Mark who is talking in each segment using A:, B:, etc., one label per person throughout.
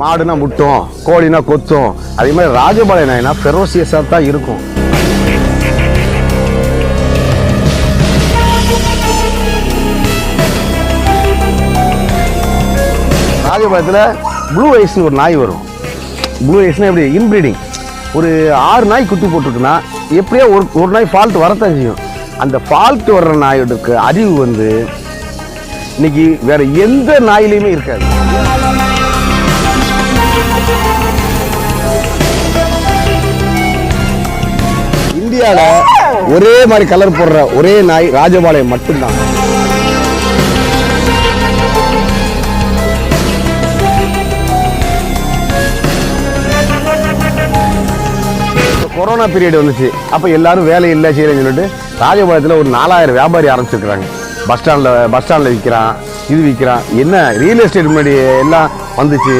A: மாடுனா முட்டும் கோழினா கொத்தும். அதே மாதிரி ராஜபாளைய நாய்னா ஃபெரோசியஸாக தான் இருக்கும். ராஜபாளையத்தில் ப்ளூ ஐஸ்னு ஒரு நாய் வரும். ப்ளூ ஐஸ்னா எப்படி? இன்ப்ரீடிங் ஒரு ஆறு நாய் குட்டி போட்டிருக்குன்னா எப்படியோ ஒரு ஒரு நாய் ஃபால்ட் வரத்தான் செய்யும். அந்த ஃபால்ட் வர்ற நாயோட அறிவு வந்து இன்னைக்கு வேற எந்த நாயிலையுமே இருக்காது. இந்தியாவில் ஒரே மாதிரி கலர் போடுற ஒரே நாய் ராஜபாளையம் மட்டும்தான். கொரோனா பீரியட் வந்துச்சு. அப்போ எல்லாரும் வேலை இல்லை செய்யலன்னு சொல்லிட்டு ராஜபாளையத்தில் ஒரு நாலாயிரம் வியாபாரி ஆரம்பிச்சிருக்கிறாங்க. பஸ் ஸ்டாண்டில் பஸ் ஸ்டாண்டில் விற்கிறான் இது விற்கிறான் என்ன ரியல் எஸ்டேட் முன்னாடி எல்லாம் வந்துச்சு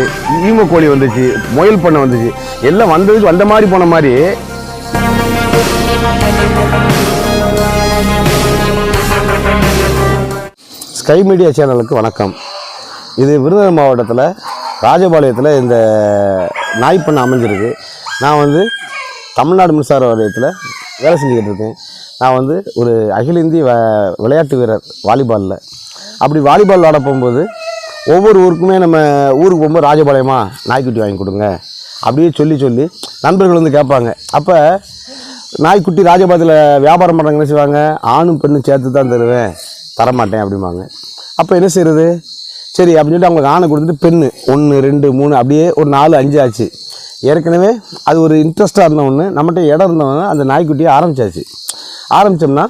A: ஈம கோழி வந்துச்சு முயல் பண்ணை வந்துச்சு எல்லாம் வந்ததுக்கு வந்த மாதிரி போன மாதிரி. ஸ்கை மீடியா சேனலுக்கு வணக்கம். இது விருதுநகர் மாவட்டத்தில் ராஜபாளையத்தில் இந்த நாய் பண்ணை அமைஞ்சிருக்கு. நான் வந்து தமிழ்நாடு மின்சார வாரியத்தில் வேலை செஞ்சுக்கிட்டு இருக்கேன். நான் வந்து ஒரு அகில இந்திய வ- விளையாட்டு வீரர் வாலிபாலில். அப்படி வாலிபால் விளாட போகும்போது ஒவ்வொரு ஊருக்குமே நம்ம ஊருக்கு போகும்போது ராஜபாளையமா நாய்க்குட்டி வாங்கி கொடுங்க. அப்படியே சொல்லி சொல்லி நண்பர்கள் வந்து கேட்பாங்க. அப்போ நாய்க்குட்டி ராஜபாளையத்தில் வியாபாரம் பண்ணுறாங்கன்னு என்ன செய்வாங்க? ஆணும் பெண்ணும் சேர்த்து தான் தருவேன். தரமாட்டேன் அப்படிம்பாங்க. அப்போ என்ன செய்கிறது சரி அப்படின்னு சொல்லிட்டு அவங்களுக்கு ஆணை கொடுத்துட்டு பெண்ணு ஒன்று ரெண்டு மூணு அப்படியே ஒரு நாலு அஞ்சு ஆச்சு. ஏற்கனவே அது ஒரு இன்ட்ரெஸ்ட்டாக இருந்த ஒன்று நம்மகிட்ட இடம் இருந்தவங்க அந்த நாய்க்குட்டியை ஆரம்பிச்சாச்சு. ஆரம்பித்தோம்னா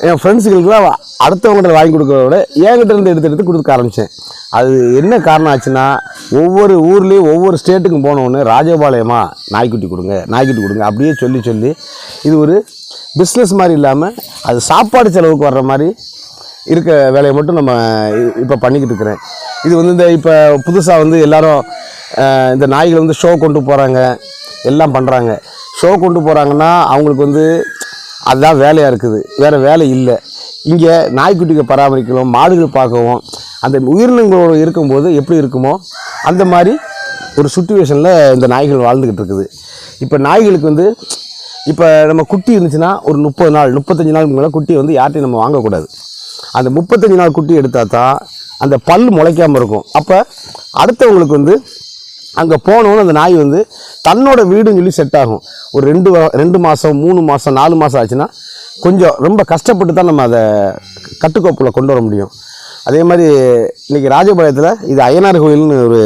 A: என் ஃப்ரெண்ட்ஸுகளுக்குலாம் அடுத்தவங்கள்ட்ட வாங்கி கொடுக்கறத விட என்கிட்ட இருந்து எடுத்து எடுத்து கொடுக்க ஆரம்பித்தேன் அது என்ன காரணம் ஆச்சுன்னா ஒவ்வொரு ஊர்லேயும் ஒவ்வொரு ஸ்டேட்டுக்கும் போனோன்னு ராஜபாளையமா நாய்க்குட்டி கொடுங்க நாய்க்குட்டி கொடுங்க அப்படியே சொல்லி சொல்லி இது ஒரு பிஸ்னஸ் மாதிரி இல்லாமல் அது சாப்பாடு செலவுக்கு வர்ற மாதிரி இருக்க வேலையை மட்டும் நம்ம இப்போ பண்ணிக்கிட்டு இருக்கிறேன். இது வந்து இந்த இப்போ புதுசாக வந்து எல்லோரும் இந்த நாய்களை வந்து ஷோ கொண்டு போகிறாங்க எல்லாம் பண்ணுறாங்க ஷோ கொண்டு போகிறாங்கன்னா அவங்களுக்கு வந்து அதுதான் வேலையாக இருக்குது. வேறு வேலை இல்லை. இங்கே நாய்க்குட்டிகளை பராமரிக்கவும் மாடுகள் பார்க்கவும் அந்த உயிரினங்களோடு இருக்கும்போது எப்படி இருக்குமோ அந்த மாதிரி ஒரு சுச்சுவேஷனில் இந்த நாய்கள் வாழ்ந்துக்கிட்டு இருக்குது. இப்போ நாய்களுக்கு வந்து இப்போ நம்ம குட்டி இருந்துச்சுன்னா ஒரு முப்பது நாள் முப்பத்தஞ்சு நாள் மேலே குட்டி வந்து யார்ட்டையும் நம்ம வாங்கக்கூடாது. அந்த முப்பத்தஞ்சு நாள் குட்டி எடுத்தால் தான் அந்த பல் முளைக்காமல் இருக்கும். அப்போ அடுத்தவங்களுக்கு வந்து அங்கே போனோன்னு அந்த நாய் வந்து தன்னோட வீடுன்னு சொல்லி செட் ஆகும். ஒரு ரெண்டு ரெண்டு மாதம் மூணு மாதம் நாலு மாதம் ஆச்சுன்னா கொஞ்சம் ரொம்ப கஷ்டப்பட்டு தான் நம்ம அதை கட்டுக்கோப்பில் கொண்டு வர முடியும். அதே மாதிரி இன்றைக்கி ராஜபாளையத்தில் இது அய்யனார் கோயில்னு ஒரு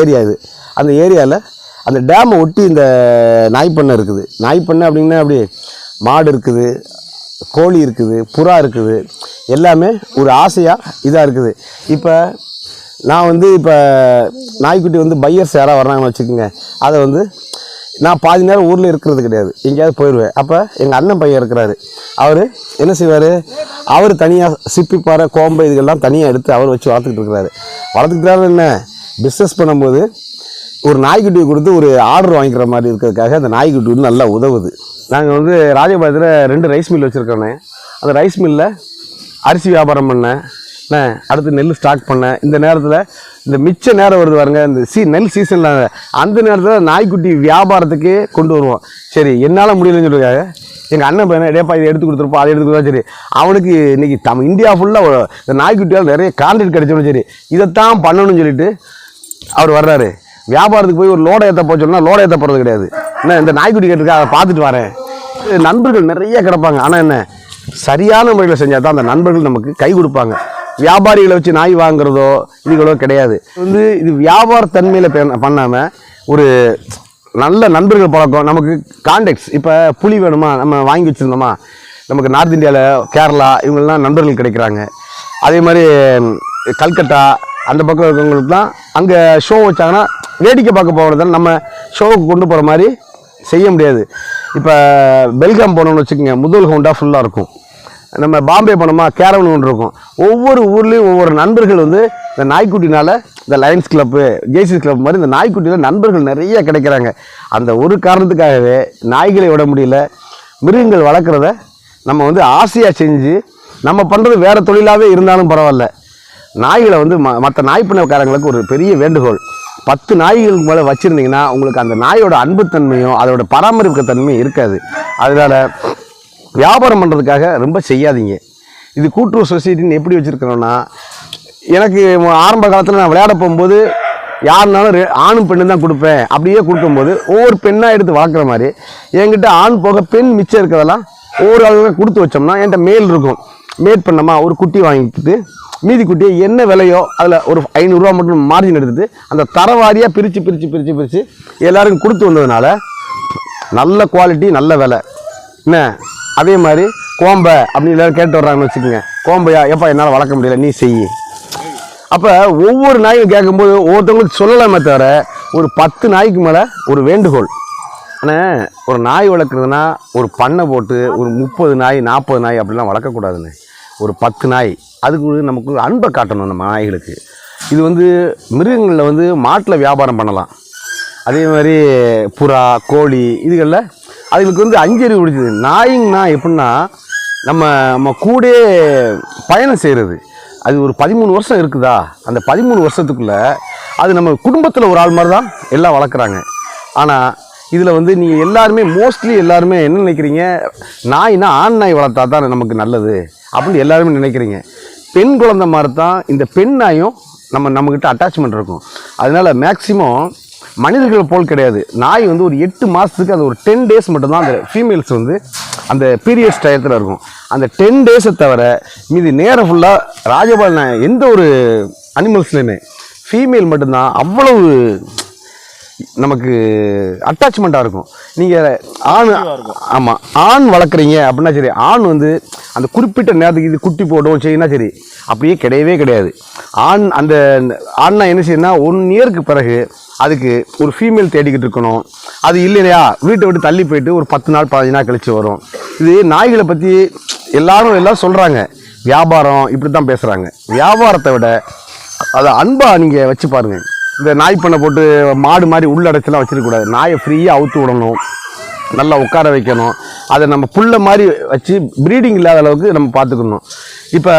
A: ஏரியா இது. அந்த ஏரியாவில் அந்த டேமை ஒட்டி இந்த நாய்ப்பண்ணை இருக்குது. நாய்ப்பண்ணை அப்படின்னா அப்படி மாடு இருக்குது கோழி இருக்குது புறா இருக்குது. எல்லாமே ஒரு ஆசையாக இதாக இருக்குது. இப்போ நான் வந்து இப்போ நாய்க்குட்டி வந்து பையர்ஸ் யாராவது வர்றாங்கன்னு வச்சுக்கோங்க. அதை வந்து நான் பாதி நேரம் ஊரில் இருக்கிறது கிடையாது. எங்கேயாவது போயிடுவேன் அப்போ எங்கள் அண்ணன் பையன் இருக்கிறாரு. அவர் என்ன செய்வார்? அவர் தனியாக சிப்பிப்பாறை கோம்பை இதுகள்லாம் தனியாக எடுத்து அவர் வச்சு வளர்த்துக்கிட்டு இருக்கிறாரு. வளர்த்துக்கிட்டாரு என்ன? பிஸ்னஸ் பண்ணும்போது ஒரு நாய்க்குட்டியை கொடுத்து ஒரு ஆர்டர் வாங்கிக்கிற மாதிரி இருக்கிறதுக்காக அந்த நாய்க்குட்டி வந்து நல்லா உதவுது. நாங்கள் வந்து ராஜபாளையத்தில் ரெண்டு ரைஸ் மில் வச்சுருக்கோண்ணே அந்த ரைஸ் மில்லில் அரிசி வியாபாரம் பண்ணேன். அடுத்து நெல் ஸ்டாக் பண்ணேன். இந்த நேரத்தில் இந்த மிச்ச நேரம் வருது பாருங்க இந்த சீ நெல் சீசனில் அந்த நேரத்தில் நாய்க்குட்டி வியாபாரத்துக்கு கொண்டு வருவோம். சரி என்னால் முடியலன்னு சொல்லியிருக்காங்க எங்கள் அண்ணன் பையனை டேப்பா இதை எடுத்து கொடுத்துருப்போம் அதை எடுத்து கொடுத்தா சரி. அவனுக்கு இன்றைக்கி தம் இந்தியா ஃபுல்லாக இந்த நாய்க்குட்டியால் நிறைய கான்ட்ராக்ட் கிடைச்சோன்னு சரி. இதைத்தான் பண்ணணும்னு சொல்லிட்டு அவர் வர்றாரு. வியாபாரத்துக்கு போய் ஒரு லோடை ஏற்ற போக சொன்னா லோடை ஏற்ற போகிறது கிடையாது. என்ன இந்த நாய்க்குட்டி கேட்டிருக்கா அதை பார்த்துட்டு வரேன். நண்பர்கள் நிறைய கிடப்பாங்க. ஆனால் என்ன சரியான முறையில் செஞ்சால் தான் அந்த நண்பர்கள் நமக்கு கை கொடுப்பாங்க. வியாபாரிகளை வச்சு நாய் வாங்குறதோ இதுகளோ கிடையாது. வந்து இது வியாபார தன்மையில் பண்ணாமல் ஒரு நல்ல நண்பர்கள் பழக்கம். நமக்கு கான்டெக்ட்ஸ் இப்போ புலி வேணுமா? நம்ம வாங்கி வச்சுருந்தோமா? நமக்கு நார்த் இந்தியாவில் கேரளா இவங்கெல்லாம் நண்பர்கள் கிடைக்கிறாங்க. அதே மாதிரி கல்கட்டா அந்த பக்கம் இருக்கிறவங்களுக்கு தான் அங்கே ஷோ வச்சாங்கன்னா வேடிக்கை பார்க்க போகிறது நம்ம ஷோவுக்கு கொண்டு போகிற மாதிரி செய்ய முடியாது. இப்போ பெல்காம் போனோம்னு வச்சுக்கோங்க. முதல் ஹோண்டா ஃபுல்லாக இருக்கும். நம்ம பாம்பே போனோமா கேரவன் ஒன்று இருக்கும். ஒவ்வொரு ஊர்லேயும் ஒவ்வொரு நண்பர்கள் வந்து இந்த நாய்க்குட்டினால் இந்த லயன்ஸ் கிளப்பு ஜேசிஸ் கிளப் மாதிரி இந்த நாய்க்குட்டியில் நண்பர்கள் நிறைய கிடைக்கிறாங்க. அந்த ஒரு காரணத்துக்காகவே நாய்களை விட முடியல. மிருகங்கள் வளர்க்குறத நம்ம வந்து ஆசையாக செஞ்சு நம்ம பண்ணுறது வேறு தொழிலாகவே இருந்தாலும் பரவாயில்ல. நாய்களை வந்து ம மற்ற நாய்ப்பிணக்காரங்களுக்கு ஒரு பெரிய வேண்டுகோள். பத்து நாய்களுக்கு மேலே வச்சுருந்தீங்கன்னா உங்களுக்கு அந்த நாயோட அன்புத்தன்மையும் அதோட பராமரிப்பு தன்மையும் இருக்காது. அதனால் வியாபாரம் பண்ணுறதுக்காக ரொம்ப செய்யாதீங்க. இது கூட்டுறவு சொசைட்டின்னு எப்படி வச்சுருக்கிறோன்னா எனக்கு ஆரம்ப காலத்தில் நான் விளையாட போகும்போது யாருனாலும் ரெ- ஆணும் பெண்ணு தான் கொடுப்பேன். அப்படியே கொடுக்கும்போது ஒவ்வொரு பெண்ணாக எடுத்து வளர்க்குற மாதிரி என்கிட்ட ஆண் போக பெண் மிச்சம் இருக்கிறதெல்லாம் ஒவ்வொரு ஆளுங்க கொடுத்து வச்சோம்னா என்கிட்ட மேல் இருக்கும். மேட் பண்ணோமா ஒரு குட்டி வாங்கிட்டு மீதி குட்டியை என்ன விலையோ அதில் ஒரு ஐநூறுரூவா மட்டும் மார்ஜின் எடுத்துட்டு அந்த தரவாரியாக பிரித்து பிரித்து பிரித்து பிரித்து எல்லாருக்கும் கொடுத்து வந்ததுனால நல்ல குவாலிட்டி நல்ல விலை. என்ன? அதே மாதிரி கோம்பை அப்படின்னு எல்லாரும் கேட்டு வர்றாங்கன்னு வச்சுக்கோங்க. கோம்பையா? எப்பா என்னால் வளர்க்க முடியல. நீ செய். அப்போ ஒவ்வொரு நாயும் கேட்கும்போது ஒவ்வொருத்தவங்களுக்கு சொல்லலாமே தவிர ஒரு பத்து நாய்க்கு மேலே ஒரு வேண்டுகோள். ஆனால் ஒரு நாய் வளர்க்குறதுனா ஒரு பண்ணை போட்டு ஒரு முப்பது நாய் நாற்பது நாய் அப்படிலாம் வளர்க்கக்கூடாதுன்னு ஒரு பத்து நாய். அதுக்கு நமக்கு ஒரு அன்பை காட்டணும் நம்ம நாய்களுக்கு. இது வந்து மிருகங்களில் வந்து மாட்டில் வியாபாரம் பண்ணலாம். அதே மாதிரி புறா கோழி இதுகளில் அதுகளுக்கு வந்து அஞ்சறிவு பிடிச்சது நாய்ங்கன்னா எப்படின்னா நம்ம நம்ம கூட பயணம் செய்கிறது அது ஒரு பதிமூணு வருஷம் இருக்குதா? அந்த பதிமூணு வருஷத்துக்குள்ளே அது நம்ம குடும்பத்தில் ஒரு ஆள் மாதிரி தான் எல்லாம் வளர்க்குறாங்க. ஆனால் இதில் வந்து நீங்கள் எல்லாருமே மோஸ்ட்லி எல்லாருமே என்ன நினைக்கிறீங்க? நாய்னா ஆண் நாய் வளர்த்தா தான் நமக்கு நல்லது அப்படின்னு எல்லாருமே நினைக்கிறீங்க. பெண் குழந்த மாதிரி தான் இந்த பெண் நாயும் நம்ம நம்மக்கிட்ட அட்டாச்மெண்ட் இருக்கும். அதனால மேக்சிமம் மனிதர்கள் போல் கிடையாது. நாய் வந்து ஒரு எட்டு மாதத்துக்கு அது ஒரு டென் டேஸ் மட்டும்தான் அந்த ஃபீமேல்ஸ் வந்து அந்த பீரியட்ஸ் டயத்தில் இருக்கும். அந்த டென் டேஸை தவிர மீதி நேரம் ஃபுல்லாக ராஜபால் எந்த ஒரு அனிமல்ஸ்லையுமே ஃபீமேல் மட்டும்தான். அவ்வளவு நமக்கு அட்டாச்மெண்ட்டாக இருக்கும். நீங்கள் ஆண் ஆமாம் ஆண் வளர்க்குறீங்க அப்படின்னா சரி ஆண் வந்து அந்த குறிப்பிட்ட நேரத்துக்கு இது குட்டி போடும் செய்யினா சரி அப்படியே கிடையவே கிடையாது. ஆண் அந்த ஆண்னா என்ன செய்யணும்னா ஒன் இயருக்கு பிறகு அதுக்கு ஒரு ஃபீமேல் தேடிக்கிட்டு இருக்கணும். அது இல்லையா? வீட்டை விட்டு தள்ளி போயிட்டு ஒரு பத்து நாள் பதினஞ்சு நாள் கழிச்சு வரும். இது நாய்களை பற்றி எல்லாரும் எல்லாம் சொல்கிறாங்க வியாபாரம் இப்படி தான் பேசுகிறாங்க வியாபாரத்தை விட அதை அன்பாக நீங்கள் வச்சு பாருங்கள் இந்த நாய் பண்ணை போட்டு மாடு மாதிரி உள்ளடைச்செல்லாம் வச்சிருக்கக்கூடாது. நாயை ஃப்ரீயாக அவுத்து விடணும். நல்லா உட்கார வைக்கணும். அதை நம்ம புல்லை மாதிரி வச்சு ப்ரீடிங் இல்லாத அளவுக்கு நம்ம பார்த்துக்கணும். இப்போ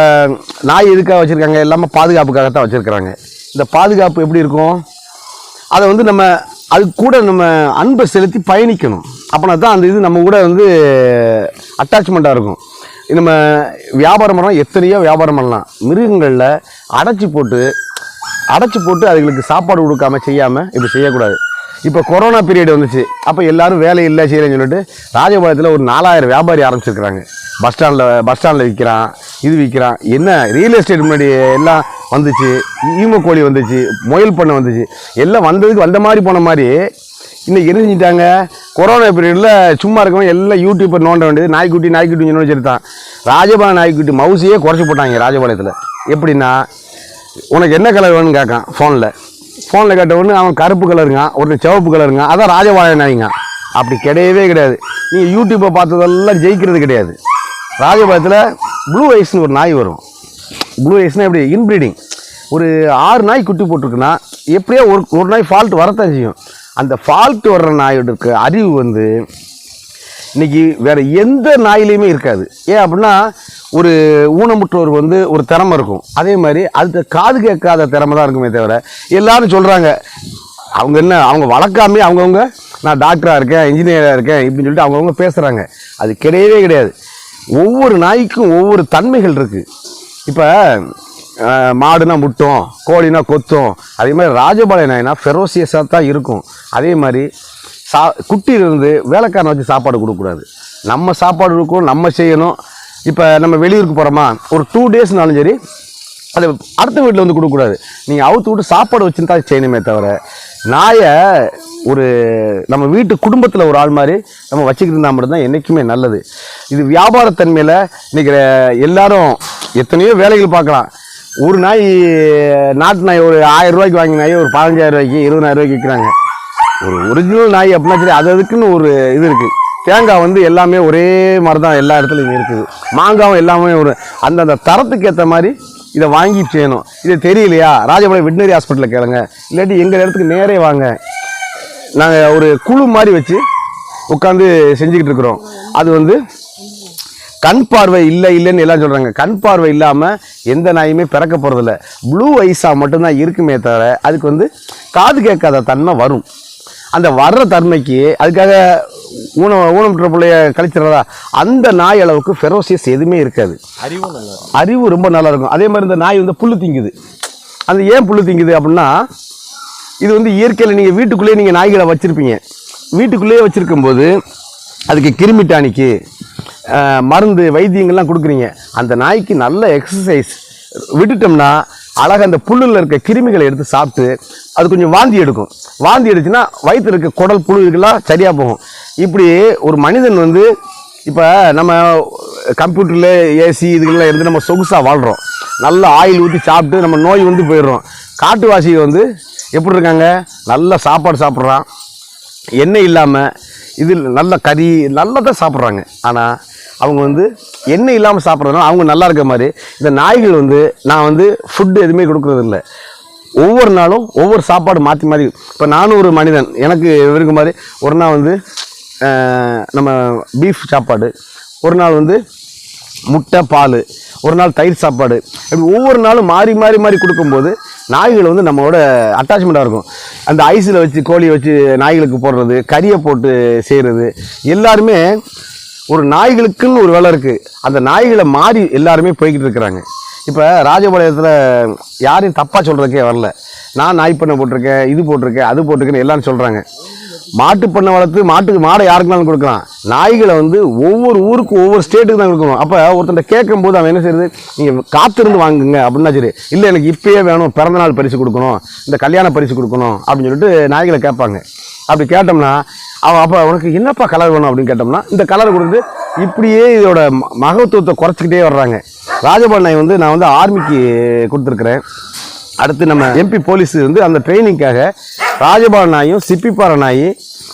A: நாய் எதுக்காக வச்சுருக்காங்க? எல்லாமே பாதுகாப்புக்காக தான் வச்சுருக்கிறாங்க. இந்த பாதுகாப்பு எப்படி இருக்கும்? அதை வந்து நம்ம அது கூட நம்ம அன்பை செலுத்தி பயணிக்கணும். அப்படின்னா தான் அந்த இது நம்ம கூட வந்து அட்டாச்மெண்ட்டாக இருக்கும். நம்ம வியாபாரம் பண்ணலாம் எத்தனையோ வியாபாரம் பண்ணலாம். மிருகங்களில் அடைச்சி போட்டு அடைச்சி போட்டு அதுங்களுக்கு சாப்பாடு கொடுக்காம செய்யாமல் இப்படி செய்யக்கூடாது. இப்போ கொரோனா பீரியட் வந்துச்சு. அப்போ எல்லாரும் வேலை இல்லை செய்யலைன்னு சொல்லிட்டு ராஜபாளையத்தில் ஒரு நாலாயிரம் வியாபாரி ஆரம்பிச்சிருக்கிறாங்க. பஸ் ஸ்டாண்டில் பஸ் ஸ்டாண்டில் விற்கிறான் இது விற்கிறான் என்ன? ரியல் எஸ்டேட் முன்னாடி எல்லாம் வந்துச்சு. ஈம கோழி வந்துச்சு முயல் பண்ணை வந்துச்சு. எல்லாம் வந்ததுக்கு வந்த மாதிரி போன மாதிரி. இன்னைக்கு என்ன செஞ்சிட்டாங்க? கொரோனா பீரியடில் சும்மா இருக்கவங்க எல்லாம் யூடியூப்பை நோண்ட வேண்டியது. நாய்க்குட்டி நாய்க்குட்டி சொல்லி வச்சுருந்தான். ராஜபாளையம் நாய்க்குட்டி மவுசியே குறைச்சி போட்டாங்க ராஜபாளையத்தில். எப்படின்னா உனக்கு என்ன கலர் வேணும்னு கேட்கான் ஃபோனில் ஃபோனில் கேட்ட உடனே அவன் கருப்பு கலருங்க ஒருத்தர் சிவப்பு கலருங்க அதான் ராஜபாளையனாயிங்க. நாய்ங்க அப்படி கிடையவே கிடையாது. நீங்கள் யூடியூப்பை பார்த்ததெல்லாம் ஜெயிக்கிறது கிடையாது. ராஜபாளையத்தில் ப்ளூ ஐஸ்னு ஒரு நாய் வரும். ப்ளூ ஐஸ்னால் எப்படி? இன்ப்ரீடிங் ஒரு ஆறு நாய் குட்டி போட்டிருக்குன்னா எப்படியோ ஒரு ஒரு நாய் ஃபால்ட் வரத்தான் செய்யும். அந்த ஃபால்ட் வர்ற நாயோட இருக்க அறிவு வந்து இன்னைக்கு வேறு எந்த நாயிலையுமே இருக்காது. ஏன் அப்படின்னா ஒரு ஊனமுற்றோர் வந்து ஒரு திறமை இருக்கும். அதே மாதிரி அது காது கேட்காத திறமை தான் இருக்குமே தவிர எல்லாரும் சொல்கிறாங்க அவங்க என்ன அவங்க வளர்க்காமே அவங்கவுங்க நான் டாக்டராக இருக்கேன் இன்ஜினியராக இருக்கேன் இப்படின்னு சொல்லிட்டு அவங்கவுங்க பேசுகிறாங்க அது கிடையவே கிடையாது. ஒவ்வொரு நாய்க்கும் ஒவ்வொரு தன்மைகள் இருக்குது இப்போ மாடுனா முட்டும் கோழினா கொத்தும் அதே மாதிரி ராஜபாளைய நாய்னா ஃபெரோசியஸாக தான் இருக்கும். அதே மாதிரி சா குட்டியிலிருந்து வேலைக்காரனை வச்சு சாப்பாடு கொடுக்கக்கூடாது. நம்ம சாப்பாடு இருக்கும் நம்ம செய்யணும். இப்போ நம்ம வெளியூருக்கு போகிறோமா ஒரு டூ டேஸ்னாலும் சரி அது அடுத்த வீட்டில் வந்து கொடுக்கக்கூடாது. நீங்கள் அவுத்து விட்டு சாப்பாடு வச்சுன்னு தான் செய்யணுமே தவிர நாயை ஒரு நம்ம வீட்டு குடும்பத்தில் ஒரு ஆள் மாதிரி நம்ம வச்சுக்கிட்டு இருந்தால் மட்டும்தான் என்றைக்குமே நல்லது. இது வியாபாரத்தன்மையில் இன்றைக்கி எல்லாரும் எத்தனையோ வேலைகள் பார்க்கலாம். ஒரு நாய் நாட்டு நாய் ஒரு ஆயிரம் ரூபாய்க்கு வாங்கினாயே ஒரு பதினஞ்சாயிரம் ரூபாய்க்கு இருபதாயிரம் ரூபாய்க்கு விற்கிறாங்க. ஒரு ஒரிஜினல் நாய் அப்படின்னா சரி அது அதுக்குன்னு ஒரு இது இருக்குது தேங்காய் வந்து எல்லாமே ஒரே மாதிரி தான் எல்லா இடத்துலையும் இருக்குது. மாங்காவும் எல்லாமே ஒரு அந்தந்த தரத்துக்கு ஏற்ற மாதிரி இதை வாங்கி செய்யணும். இது தெரியலையா? ராஜபாளையம் வெட்டினரி ஹாஸ்பிட்டலில் கேளுங்க. இல்லாட்டி எங்கள் இடத்துக்கு நேரே வாங்க. நாங்கள் ஒரு குழு மாதிரி வச்சு உட்காந்து செஞ்சுக்கிட்டு இருக்கிறோம். அது வந்து கண் பார்வை இல்லை இல்லைன்னு எல்லாம் சொல்கிறாங்க கண் பார்வை இல்லாமல் எந்த நாயுமே பிறக்க போகிறதில்ல ப்ளூ ஐஸாக மட்டும்தான் இருக்குமே தவிர அதுக்கு வந்து காது கேட்காத தன்மை வரும். அந்த வர்ற தன்மைக்கு அதுக்காக ஊனம் ஊனமுற்ற பிள்ளைய கழிச்சிடறதா? அந்த நாய் அளவுக்கு ஃபெரோசியஸ் எதுவுமே இருக்காது.
B: இருக்கும்.
A: அறிவு ரொம்ப நல்லா இருக்கும். அதே மாதிரி இந்த நாய் வந்து புல்லு திங்குது. அது ஏன் புல்லு திங்குது அப்படின்னா இது வந்து இயற்கையில் நீங்கள் வீட்டுக்குள்ளேயே நீங்கள் நாய்களை வச்சுருப்பீங்க. வீட்டுக்குள்ளேயே வச்சுருக்கும்போது அதுக்கு கிருமி டானிக்கு மருந்து வைத்தியங்கள்லாம் கொடுக்குறீங்க. அந்த நாய்க்கு நல்ல எக்ஸசைஸ் விட்டுட்டோம்னா அழகாக அந்த புல்லில் இருக்க கிருமிகளை எடுத்து சாப்பிட்டு அது கொஞ்சம் வாந்தி எடுக்கும். வாந்தி எடுத்துன்னா வயிற்று இருக்க குடல் புழு இதுக்கெல்லாம் சரியாக போகும். இப்படி ஒரு மனிதன் வந்து இப்போ நம்ம கம்ப்யூட்டரில் ஏசி இதுக்கெல்லாம் இருந்து நம்ம சொகுசாக வாழ்கிறோம் நல்ல ஆயில் ஊற்றி சாப்பிட்டு நம்ம நோய் வந்து போயிடுறோம். காட்டுவாசி வந்து எப்படி இருக்காங்க? நல்ல சாப்பாடு சாப்பிட்றான். எண்ணெய் இல்லாமல் இது நல்ல கறி நல்லா தான் சாப்பிட்றாங்க. ஆனால் அவங்க வந்து எண்ணெய் இல்லாமல் சாப்பிட்றதுனால அவங்க நல்லா இருக்க மாதிரி. இந்த நாய்கள் வந்து நான் வந்து ஃபுட்டு எதுவுமே கொடுக்குறது இல்லை. ஒவ்வொரு நாளும் ஒவ்வொரு சாப்பாடு மாற்றி மாற்றி இப்போ நானும் ஒரு மனிதன் எனக்கு இருக்க மாதிரி ஒரு நாள் வந்து நம்ம பீஃப் சாப்பாடு. ஒரு நாள் வந்து முட்டை பால். ஒரு நாள் தயிர் சாப்பாடு. இப்படி ஒவ்வொரு நாளும் மாறி மாறி மாறி கொடுக்கும்போது நாய்கள் வந்து நம்மளோட அட்டாச்மெண்ட்டாக இருக்கும். அந்த ஐஸில் வச்சு கோழியை வச்சு நாய்களுக்கு போடுறது கறியை போட்டு செய்கிறது எல்லாருமே ஒரு நாய்களுக்குன்னு ஒரு வேலை இருக்குது அந்த நாய்களை மாறி எல்லாருமே போய்கிட்டு இருக்கிறாங்க. இப்போ ராஜபாளையத்தில் யாரையும் தப்பாக சொல்கிறதுக்கே வரல. நான் நாய் பண்ணை போட்டிருக்கேன் இது போட்டிருக்கேன் அது போட்டிருக்கேன்னு எல்லாரும் சொல்கிறாங்க மாட்டு பண்ணை வளர்த்து மாட்டுக்கு மாடை யாருக்குனாலும் கொடுக்கலாம். நாய்களை வந்து ஒவ்வொரு ஊருக்கும் ஒவ்வொரு ஸ்டேட்டுக்கு தான் கொடுக்கணும். அப்போ ஒருத்தன் கேட்கும்போது அவன் என்ன செய்யுது? நீங்கள் காத்திருந்து வாங்குங்க அப்படின்னா சரி இல்லை எனக்கு இப்பயே வேணும் பிறந்தநாள் பரிசு கொடுக்கணும் இந்த கல்யாண பரிசு கொடுக்கணும் அப்படின்னு சொல்லிட்டு நாய்களை கேட்பாங்க. அப்படி கேட்டோம்னா அவன் அப்போ உனக்கு என்னப்பா கலர் வேணும் அப்படின்னு கேட்டோம்னா இந்த கலர் கொடுத்து இப்படியே இதோட மகத்துவத்தை குறைச்சிக்கிட்டே வர்றாங்க. ராஜபால் நாய் வந்து நான் வந்து ஆர்மிக்கு கொடுத்துருக்குறேன். அடுத்து நம்ம எம்பி போலீஸ் வந்து அந்த ட்ரைனிங்காக ராஜபால நாயும் சிப்பிப்பாறை நாய்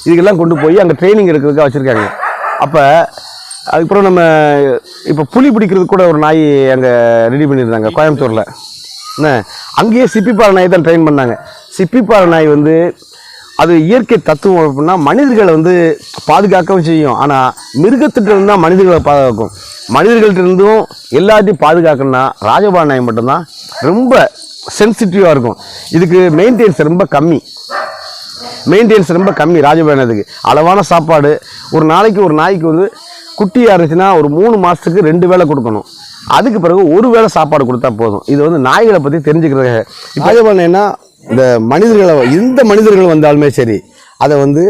A: இதுக்கெல்லாம் கொண்டு போய் அங்கே ட்ரைனிங் எடுக்கிறதுக்காக வச்சுருக்காங்க. அப்போ அதுக்கப்புறம் நம்ம இப்போ புலி பிடிக்கிறதுக்கு கூட ஒரு நாய் அங்கே ரெடி பண்ணியிருந்தாங்க கோயம்புத்தூரில். என்ன? அங்கேயே சிப்பிப்பாறை நாய் தான் ட்ரெயின் பண்ணாங்க. சிப்பிப்பாறை நாய் வந்து அது இயற்கை தத்துவம் அப்படின்னா மனிதர்களை வந்து பாதுகாக்கவும் செய்யும். ஆனால் மிருகத்திட்ட இருந்தால் தான் மனிதர்களை பாதுகாக்கும். மனிதர்கள்ட்ட இருந்தும் எல்லாத்தையும் பாதுகாக்கணும்னா ராஜபால் நாய் மட்டும்தான். ரொம்ப சென்சிட்டிவாக இருக்கும். இதுக்கு மெயின்டெயின்ஸ் ரொம்ப கம்மி. மெயின்டெயின்ஸ் ரொம்ப கம்மி ராஜபாளையத்துக்கு அளவான சாப்பாடு. ஒரு நாளைக்கு ஒரு நாய்க்கு வந்து குட்டியாக இருந்துச்சுன்னா ஒரு மூணு மாதத்துக்கு ரெண்டு வேளை கொடுக்கணும். அதுக்கு பிறகு ஒரு வேளை சாப்பாடு கொடுத்தா போதும். இது வந்து நாய்களை பற்றி தெரிஞ்சுக்கிறது ராஜபாளையம்னா இந்த மனிதர்களை எந்த மனிதர்கள் வந்தாலுமே சரி அதை வந்து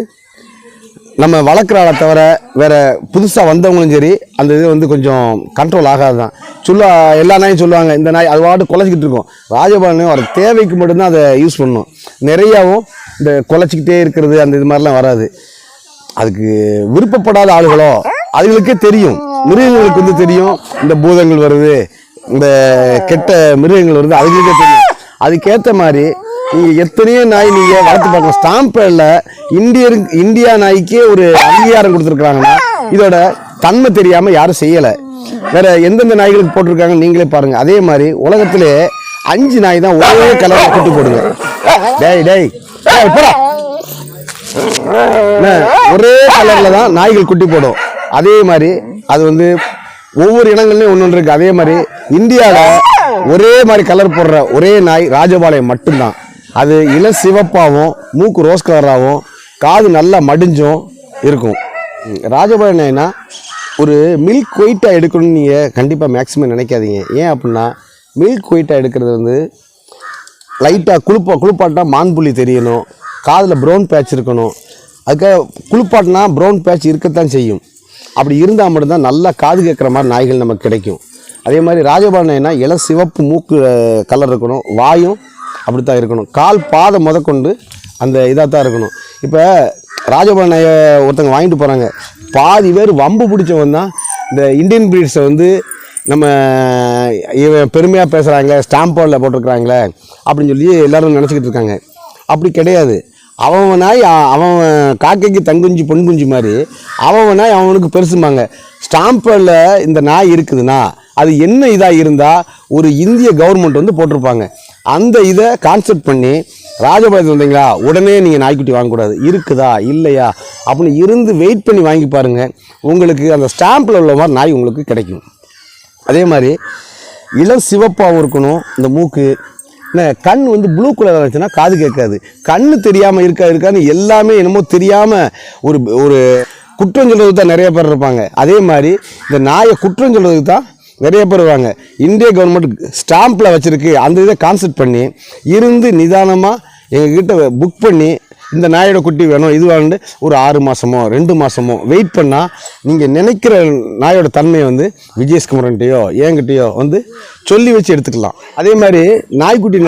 A: நம்ம வளர்க்குற ஆளை தவிர வேறு புதுசாக வந்தவங்களும் சரி அந்த இது வந்து கொஞ்சம் கண்ட்ரோல் ஆகாது தான் சொல்ல எல்லா நாயும் சொல்லுவாங்க இந்த நாய் அது வாட்டு குலைச்சிக்கிட்டு இருக்கும். ராஜபாலனையும் வர தேவைக்கு மட்டும்தான் அதை யூஸ் பண்ணணும். நிறையாவும் இந்த குலைச்சிக்கிட்டே இருக்கிறது அந்த இது மாதிரிலாம் வராது. அதுக்கு விருப்பப்படாத ஆளுகளோ அதுகளுக்கே தெரியும். மிருகங்களுக்கு வந்து தெரியும் இந்த பூதங்கள் வருது இந்த கெட்ட மிருகங்கள் வருது அதுகளுக்கே தெரியும். அதுக்கேற்ற மாதிரி நீங்கள் எத்தனையோ நாய் நீங்கள் வளர்த்து பார்க்கலாம் ஸ்டாம்பேடில் இந்தியர் இந்தியா நாய்க்கே ஒரு அங்கீகாரம் கொடுத்துருக்குறாங்கன்னா இதோட தன்மை தெரியாமல் யாரும் செய்யலை. வேற எந்தெந்த நாய்களுக்கு போட்டிருக்காங்க நீங்களே பாருங்க. அதே மாதிரி உலகத்திலே அஞ்சு நாய் தான் ஒரே கலரில் குட்டி போடுங்க. டேய் டேய். போடா. ஒரே கலரில் தான் நாய்கள் குட்டி போடும். அதே மாதிரி அது வந்து ஒவ்வொரு இடங்கள்லயும் ஒன்று ஒன்று இருக்குது அதே மாதிரி இந்தியாவில் ஒரே மாதிரி கலர் போடுற ஒரே நாய் ராஜபாளையம் மட்டும்தான். அது இள சிவப்பாகவும் மூக்கு ரோஸ் கலராகவும் காது நல்லா மடிஞ்சும் இருக்கும். ம், ராஜபாளையம் ஒரு மில்க் ஒயிட்டாக எடுக்கணும்னு நீங்கள் கண்டிப்பாக மேக்ஸிமம் நினைக்காதீங்க. ஏன் அப்படின்னா மில்க் ஒயிட்டாக எடுக்கிறது வந்து லைட்டாக குளிப்பா குளிப்பாட்டினா மான்புள்ளி தெரியணும். காதில் ப்ரௌன் பேட்ச் இருக்கணும். அதுக்காக குளிப்பாட்டினா ப்ரௌன் பேட்ச் இருக்கத்தான் செய்யும். அப்படி இருந்தால் மட்டும்தான் நல்லா காது கேட்குற மாதிரி நாய்கள் நமக்கு கிடைக்கும். அதே மாதிரி ராஜபாளையம்னா நாய்னா சிவப்பு மூக்கு கலர் இருக்கணும். வாயும் அப்படித்தான் இருக்கணும். கால் பாதை முதற்கொண்டு அந்த இதாக தான் இருக்கணும். இப்போ ராஜபால் நாயை ஒருத்தங்க வாங்கிட்டு போகிறாங்க பாதி பேர் வம்பு பிடிச்சவன் தான் இந்த இந்தியன் பிரீட்ஸை வந்து நம்ம இவன் பெருமையாக பேசுகிறாங்க ஸ்டாம்போர்டில் போட்டிருக்கிறாங்களே அப்படின்னு சொல்லி எல்லோரும் நினச்சிக்கிட்டு இருக்காங்க. அப்படி கிடையாது. அவன் நாய் அவன் காக்கைக்கு தங்குஞ்சு பொன் குஞ்சு மாதிரி அவன் நாய் அவனுக்கு பெருசுமாங்க ஸ்டாம்பில் இந்த நாய் இருக்குதுன்னா அது என்ன இதாக இருந்தால் ஒரு இந்திய கவர்மெண்ட் வந்து போட்டிருப்பாங்க. அந்த இதை கான்செப்ட் பண்ணி ராஜபாளையத்தில் வந்தீங்களா உடனே நீங்கள் நாய்க்குட்டி வாங்கக்கூடாது. இருக்குதா இல்லையா? அப்படின்னு இருந்து வெயிட் பண்ணி வாங்கி பாருங்கள் உங்களுக்கு அந்த ஸ்டாம்பில் உள்ள மாதிரி நாய் உங்களுக்கு கிடைக்கும். அதே மாதிரி இளம் சிவப்பாகவும் இருக்கணும் இந்த மூக்கு. என்ன கண் வந்து ப்ளூ கலர் இருந்துச்சுன்னா காது கேட்காது. கண் தெரியாமல் இருக்கா இருக்கான்னு எல்லாமே என்னமோ தெரியாமல் ஒரு ஒரு குற்றம் சொல்கிறதுக்கு தான் நிறைய பேர் இருப்பாங்க. அதே மாதிரி இந்த நாயை குற்றம் சொல்கிறதுக்கு தான் நிறைய பேர் வருவாங்க. இந்திய கவர்மெண்ட் ஸ்டாம்பில் வச்சுருக்கு. அந்த இதை கான்செப்ட் பண்ணி இருந்து நிதானமாக எங்ககிட்ட புக் பண்ணி இந்த நாயோட குட்டி வேணும் இது வேணும்னு ஒரு ஆறு மாதமோ ரெண்டு மாதமோ வெயிட் பண்ணால் நீங்கள் நினைக்கிற நாயோட தன்மையை வந்து விஜயஸ்குமரன்கிட்டையோ என்கிட்டயோ வந்து சொல்லி வச்சு எடுத்துக்கலாம். அதே மாதிரி நாய்க்குட்டி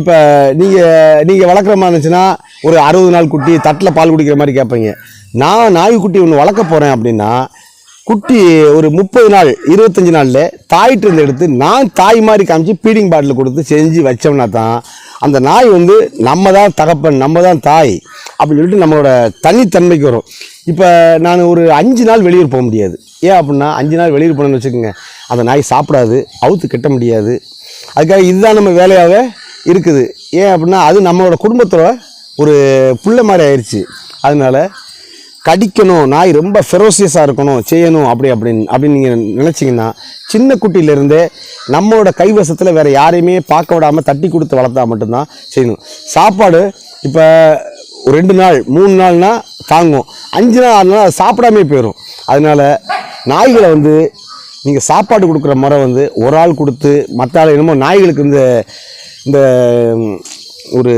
A: இப்போ நீங்கள் நீங்கள் வளர்க்குற மாதிரி இருந்துச்சுன்னா ஒரு அறுபது நாள் குட்டி தட்டில் பால் குடிக்கிற மாதிரி கேட்பீங்க. நான் நாய்க்குட்டி ஒன்று வளர்க்க போகிறேன் அப்படின்னா குட்டி ஒரு முப்பது நாள் இருபத்தஞ்சி நாளில் தாயிட்டு இருந்து எடுத்து நான் தாய் மாதிரி காமிச்சு பீடிங் பாட்டில் கொடுத்து செஞ்சு வச்சோம்னா தான் அந்த நாய் வந்து நம்ம தான் தகப்பன் நம்ம தான் தாய் அப்படின்னு சொல்லிட்டு நம்மளோட தனித்தன்மைக்கு வரும். இப்போ நான் ஒரு அஞ்சு நாள் வெளியூர் போக முடியாது. ஏன் அப்படின்னா அஞ்சு நாள் வெளியூர் போனேன்னு வச்சுக்கோங்க அந்த நாய் சாப்பிடாது அவுத்து கட்ட முடியாது. அதுக்காக இதுதான் நம்ம வேலையாகவே இருக்குது. ஏன் அப்படின்னா அது நம்மளோட குடும்பத்தோட ஒரு புள்ள மாதிரி ஆயிடுச்சு அதனால கடிக்கணும் நாய் ரொம்ப ஃபெரோசியஸாக இருக்கணும் செய்யணும் அப்படி அப்படின்னு அப்படின்னு நீங்கள் நினச்சிங்கன்னா சின்ன குட்டியிலேருந்தே நம்மளோட கைவசத்தில் வேறு யாரையுமே பார்க்க விடாமல் தட்டி கொடுத்து வளர்த்தா மட்டும்தான் செய்யணும். சாப்பாடு இப்போ ரெண்டு நாள் மூணு நாள்னால் தாங்கும். அஞ்சு நாள் ஆறு நாள் அது சாப்பிடாமே போயிடும் அதனால் நாய்களை வந்து நீங்கள் சாப்பாடு கொடுக்குற முறை வந்து ஒரு ஆள் கொடுத்து மற்ற ஆள் என்னமோ நாய்களுக்கு இந்த இந்த ஒரு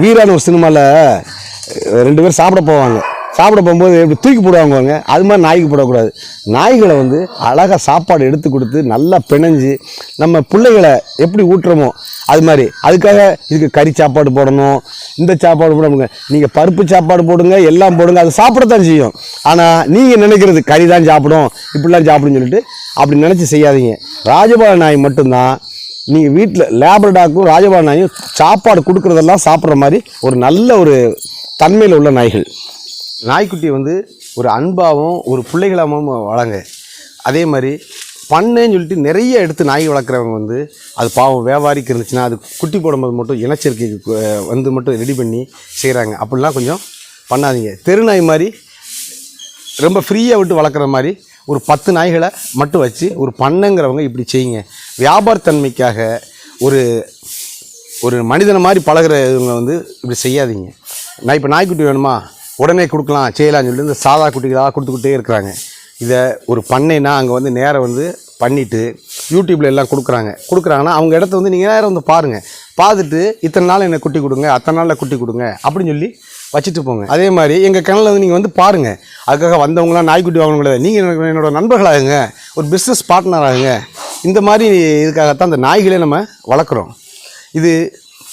A: வீரான ஒரு சினிமாவில் ரெண்டு பேர் சாப்பிட போவாங்க. சாப்பிட போகும்போது எப்படி தூக்கி போடுவாங்க அது மாதிரி நாய்க்கு போடக்கூடாது. நாய்களை வந்து அழகாக சாப்பாடு எடுத்து கொடுத்து நல்லா பிணைஞ்சு நம்ம பிள்ளைகளை எப்படி ஊட்டுறோமோ அது மாதிரி. அதுக்காக இதுக்கு கறி சாப்பாடு போடணும். இந்த சாப்பாடு போடணுங்க நீங்கள் பருப்பு சாப்பாடு போடுங்க எல்லாம் போடுங்க அது சாப்பிடத்தான் செய்யும். ஆனால் நீங்கள் நினைக்கிறது கறி தான் சாப்பிடும் இப்படிலாம் சாப்பிடுன்னு சொல்லிட்டு அப்படி நினச்சி செய்யாதீங்க. ராஜபால நாய் மட்டும்தான் நீங்கள் வீட்டில் லேபர் டாக்கும் ராஜபால நாயும் சாப்பாடு கொடுக்குறதெல்லாம் சாப்பிட்ற மாதிரி ஒரு நல்ல ஒரு தன்மையில் உள்ள நாய்கள். நாய்க்குட்டி வந்து ஒரு அன்பாகவும் ஒரு பிள்ளைகளாகவும் வளங்க. அதே மாதிரி பண்ணேன்னு சொல்லிட்டு நிறைய எடுத்து நாய் வளர்க்குறவங்க வந்து அது பாவம் வியாபாரிக்கு இருந்துச்சுன்னா அது குட்டி போடும்போது மட்டும் இனச்சேர்க்கைக்கு வந்து மட்டும் ரெடி பண்ணி செய்கிறாங்க அப்படிலாம் கொஞ்சம் பண்ணாதீங்க. தெரு நாய் மாதிரி ரொம்ப ஃப்ரீயாக விட்டு வளர்க்குற மாதிரி ஒரு பத்து நாய்களை மட்டும் வச்சு ஒரு பண்ணைங்கிறவங்க இப்படி செய்யுங்க. வியாபாரத்தன்மைக்காக ஒரு ஒரு மனிதனை மாதிரி பழகுறவங்க வந்து இப்படி செய்யாதீங்க. நான் இப்போ நாய்க்குட்டி வேணுமா? உடனே கொடுக்கலாம் செய்யலாம்னு சொல்லிட்டு இந்த சாதா குட்டிகளாக கொடுத்துக்கிட்டே இருக்கிறாங்க. இதை ஒரு பண்ணைனா அங்கே வந்து நேரம் வந்து பண்ணிவிட்டு யூடியூப்பில் எல்லாம் கொடுக்குறாங்க. கொடுக்குறாங்கன்னா அவங்க இடத்த வந்து நீங்கள் நேரம் வந்து பாருங்கள் பார்த்துட்டு இத்தனை நாள் என்னை குட்டி கொடுங்க அத்தனை நாளில் குட்டி கொடுங்க அப்படின்னு சொல்லி வச்சுட்டு போங்க. அதே மாதிரி எங்கள் கிணல வந்து நீங்கள் வந்து பாருங்கள் அதுக்காக வந்தவங்களாம் நாய்க்குட்டி வாங்கணும் நீங்கள் என்னோடய நண்பர்களாகுங்க ஒரு பிஸ்னஸ் பார்ட்னர் ஆகுங்க. இந்த மாதிரி இதுக்காகத்தான் அந்த நாய்களே நம்ம வளர்க்குறோம். இது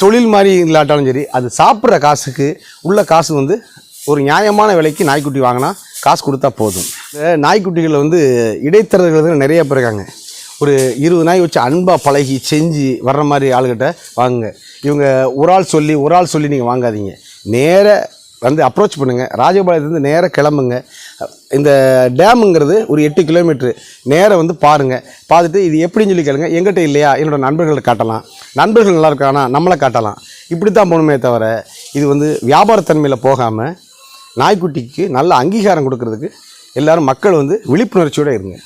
A: தொழில் மாதிரி இல்லாட்டாலும் சரி அது சாப்பிட்ற காசுக்கு உள்ள காசு வந்து ஒரு நியாயமான விலைக்கு நாய்க்குட்டி வாங்கினா காசு கொடுத்தா போதும். நாய்க்குட்டிகளில் வந்து இடைத்தரகர்கள் நிறைய பேர் இருக்காங்க. ஒரு இருபது நாய் வச்சு அன்பாக பழகி செஞ்சு வர்ற மாதிரி ஆளுகிட்ட வாங்குங்க. இவங்க ஒரு ஆள் சொல்லி ஒரு ஆள் சொல்லி நீங்கள் வாங்காதீங்க. நேர வந்து அப்ரோச் பண்ணுங்கள் ராஜபாளையத்துலேருந்து நேராக கிளம்புங்க. இந்த டேமுங்கிறது ஒரு எட்டு கிலோமீட்ரு நேராக வந்து பாருங்கள் பார்த்துட்டு இது எப்படின்னு சொல்லி கேளுங்க. எங்கிட்ட இல்லையா? என்னோட நண்பர்களை காட்டலாம். நண்பர்கள் நல்லா இருக்கானா? நம்மளை காட்டலாம். இப்படி தான் போகணுமே தவிர இது வந்து வியாபாரத்தன்மையில் போகாமல் நாய்க்குட்டிக்கு நல்ல அங்கீகாரம் கொடுக்கறதுக்கு எல்லாரும் மக்கள் வந்து விழிப்புணர்ச்சியோடு இருங்க.